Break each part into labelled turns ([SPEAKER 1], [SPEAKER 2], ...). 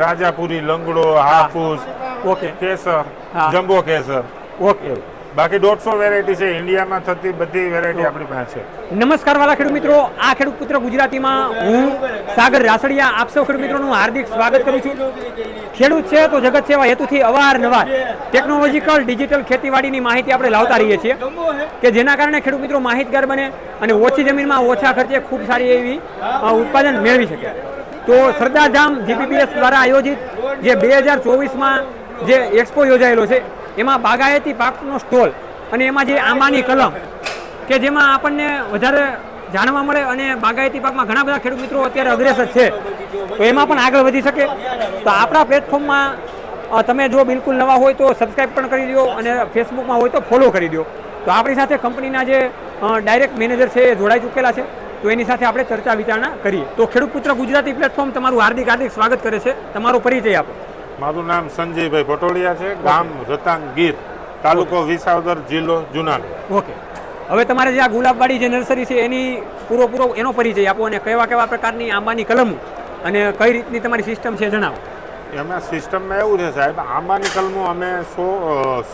[SPEAKER 1] Rajapuri Langdo Hafus
[SPEAKER 2] okay.
[SPEAKER 1] Kesar jumbo Kesar.
[SPEAKER 2] Okay.
[SPEAKER 1] બાકી દોઢસો variety છે. ઇન્ડિયામાં થતી બધી વેરાયટી આપણી પાસે છે.
[SPEAKER 2] નમસ્કાર વાલા ખેડૂત મિત્રો. આ ખેડૂત પુત્ર ગુજરાતીમાં હું સાગર રાસડિયા. આપ સૌ ખેડૂત મિત્રોનું હાર્દિક સ્વાગત કરું છું. ખેડૂત છે તો જગત સેવા હેતુથી અવારનવાર ટેકનોલોજીકલ ડિજિટલ ખેતીવાડીની માહિતી આપણે લાવતા રહીએ છીએ કે જેના કારણે ખેડૂત મિત્રો માહિતગાર બને અને ઓછી જમીનમાં ઓછા ખર્ચે ખૂબ સારી એવી ઉત્પાદન મેળવી શકે. તો સરદારધામ જીપીપીએસ દ્વારા આયોજિત જે બે હજાર ચોવીસમાં જે એક્સપો યોજાયેલો છે, એમાં બાગાયતી પાકનો સ્ટોલ અને એમાં જે આંબાની કલમ, કે જેમાં આપણને વધારે જાણવા મળે અને બાગાયતી પાકમાં ઘણા બધા ખેડૂત મિત્રો અત્યારે અગ્રેસર છે, તો એમાં પણ આગળ વધી શકે. તો આપણા પ્લેટફોર્મમાં તમે જો બિલકુલ નવા હોય તો સબસ્ક્રાઈબ પણ કરી દો અને ફેસબુકમાં હોય તો ફોલો કરી દો. તો આપણી સાથે કંપનીના જે ડાયરેક્ટ મેનેજર છે એ જોડાઈ ચૂકેલા છે. તો એની સાથે આપણે ચર્ચા વિચારણા કરીએ. તો ખેડૂત પુત્ર ગુજરાતી પ્લેટફોર્મ તમારું હાર્દિક હાર્દિક સ્વાગત કરે છે. તમારો પરિચય આપો.
[SPEAKER 1] મારું નામ સંજયભાઈ પટોળિયા છે ગામ રતાંગ ગીર તાલુકો વિસાવદર જિલ્લો જુનાગઢ.
[SPEAKER 2] ઓકે. હવે તમારે જે આ ગુલાબવાડી જે નર્સરી છે એની પૂરો પૂરો એનો પરિચય આપો અને કેવા કેવા પ્રકારની આંબાની કલમ અને કઈ રીતની તમારી સિસ્ટમ છે જણાવો.
[SPEAKER 1] એમાં સિસ્ટમમાં એવું છે સાહેબ આંબાની કલમો અમે સો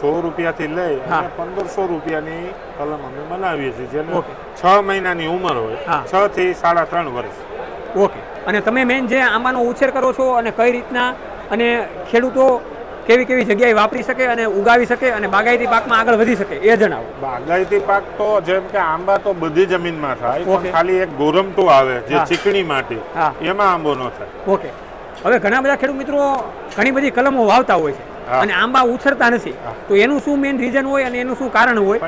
[SPEAKER 1] સો રૂપિયાથી લઈ. અને પંદરસો રૂપિયાની કલમ અમે બનાવીએ છીએ જેને છ મહિનાની ઉંમર હોય. છ થી સાડા ત્રણ વર્ષ.
[SPEAKER 2] ઓકે. અને તમે મેન જે આંબાનો ઉછેર કરો છો અને કઈ રીતના અને ખેડૂતો કેવી કેવી જગ્યાએ વાપરી શકે અને ઉગાવી શકે અને બાગાયતી પાકમાં આગળ વધી શકે એ જણાવો.
[SPEAKER 1] બાગાયતી પાક તો જેમ કે આંબા તો બધી જમીનમાં થાય ખાલી એક ગોરમટું આવે જે ચીકણી માટી એમાં આંબો ન થાય.
[SPEAKER 2] ઓકે. હવે ઘણા બધા ખેડૂત મિત્રો ઘણી બધી કલમો વાવતા હોય છે. અને આંબા ઉછરતા નથી. તો એનું શું મેઇન રીઝન હોય અને એનું શું કારણ હોય?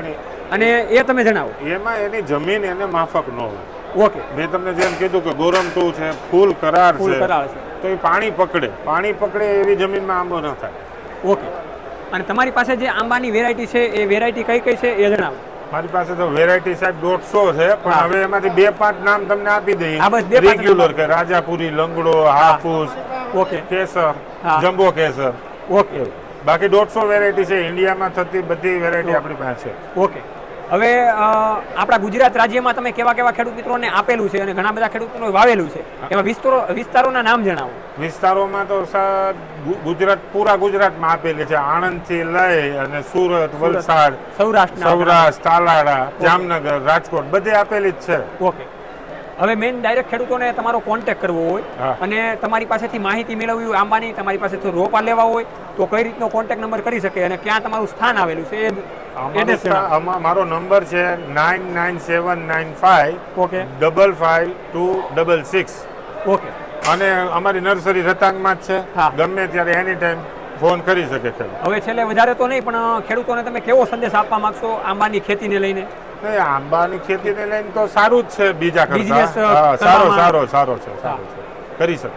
[SPEAKER 2] અને એ તમે જણાવો.
[SPEAKER 1] એમાં એની જમીન એને માફક ન હોય.
[SPEAKER 2] ઓકે.
[SPEAKER 1] મેં તમને જેમ કીધું કે ગોરમટું છે ફૂલ કરાર છે તો એ પાણી પકડે. પાણી પકડે એવી જમીનમાં આંબો ન થાય.
[SPEAKER 2] ઓકે. અને તમારી પાસે જે આંબાની વેરાયટી છે એ વેરાયટી કઈ કઈ છે એ જણાવો.
[SPEAKER 1] મારી પાસે તો વેરાયટી સાહેબ દોઢસો છે પણ હવે એમાંથી બે પાંચ નામ તમને આપી દઈએ. રેગ્યુલર કે Rajapuri Langdo Hafus
[SPEAKER 2] okay
[SPEAKER 1] Kesar. Jumbo Kesar.
[SPEAKER 2] Okay
[SPEAKER 1] બાકી દોઢસો વેરાયટી છે. ઇન્ડિયામાં થતી બધી વેરાયટી આપણી પાસે. છે
[SPEAKER 2] ઓકે હવે આપણા ગુજરાત રાજ્યમાં તમે કેવા કેવા ખેડૂત મિત્રોને આપેલું છે અને ઘણા બધા ખેડૂત મિત્રો વાવેલું છે? એમાં વિસ્તારો વિસ્તારોના નામ જણાવો.
[SPEAKER 1] વિસ્તારોમાં તો ગુજરાત પૂરા ગુજરાતમાં આપેલી છે. આણંદથી લઈ અને સુરત વલસાડ
[SPEAKER 2] સૌરાષ્ટ્ર
[SPEAKER 1] સૌરાષ્ટ્ર તાલાળા જામનગર રાજકોટ બધે આપેલી જ છે.
[SPEAKER 2] ઓકે હવે મેઇન ડાયરેક્ટ ખેડૂતોને તમારો કોન્ટેક્ટ કરવો હોય અને તમારી પાસેથી માહિતી મેળવવી હોય આંબાની તમારી પાસેથી રોપા લેવા હોય તો કઈ રીતનો કોન્ટેક્ટ નંબર કરી શકે અને ક્યાં તમારું સ્થાન આવેલું છે એ
[SPEAKER 1] મારો નંબર છે nine nine seven nine five
[SPEAKER 2] okay
[SPEAKER 1] double five two double six
[SPEAKER 2] okay
[SPEAKER 1] અને અમારી નર્સરી રતાંગમાં જ. છે. ગમે ત્યારે એની ટાઈમ ફોન કરી શકે છે
[SPEAKER 2] હવે છેલ્લે વધારે તો નહીં પણ ખેડૂતોને તમે કેવો સંદેશ આપવા માંગશો આંબાની ખેતીને લઈને?
[SPEAKER 1] નહીં આંબાની ખેતીને લઈને તો સારું જ છે બીજા કરતા. હા, સારો
[SPEAKER 2] કરવામાં-
[SPEAKER 1] સારો સારો છે સારો છે. કરી શકો.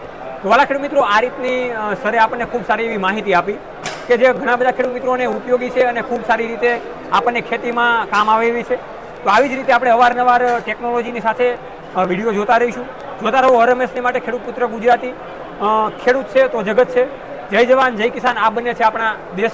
[SPEAKER 2] તો વાલા ખેડૂત મિત્રો આ રીતની અ, સરે આપણને ખૂબ સારી એવી માહિતી આપી કે જે ઘણા બધા ખેડૂત મિત્રોને ઉપયોગી છે અને ખૂબ સારી રીતે આપણને ખેતીમાં કામ આવે એવી છે. તો આવી જ રીતે આપણે અવારનવાર ટેકનોલોજીની સાથે અ, વીડિયો જોતા રહીશું. જોતા રહો હરમેશની માટે ખેડૂત પુત્ર ગુજરાતી. અ, ખેડૂત છે તો જગત છે. જય જવાન જય કિસાન આ બંને છે આપણા દેશ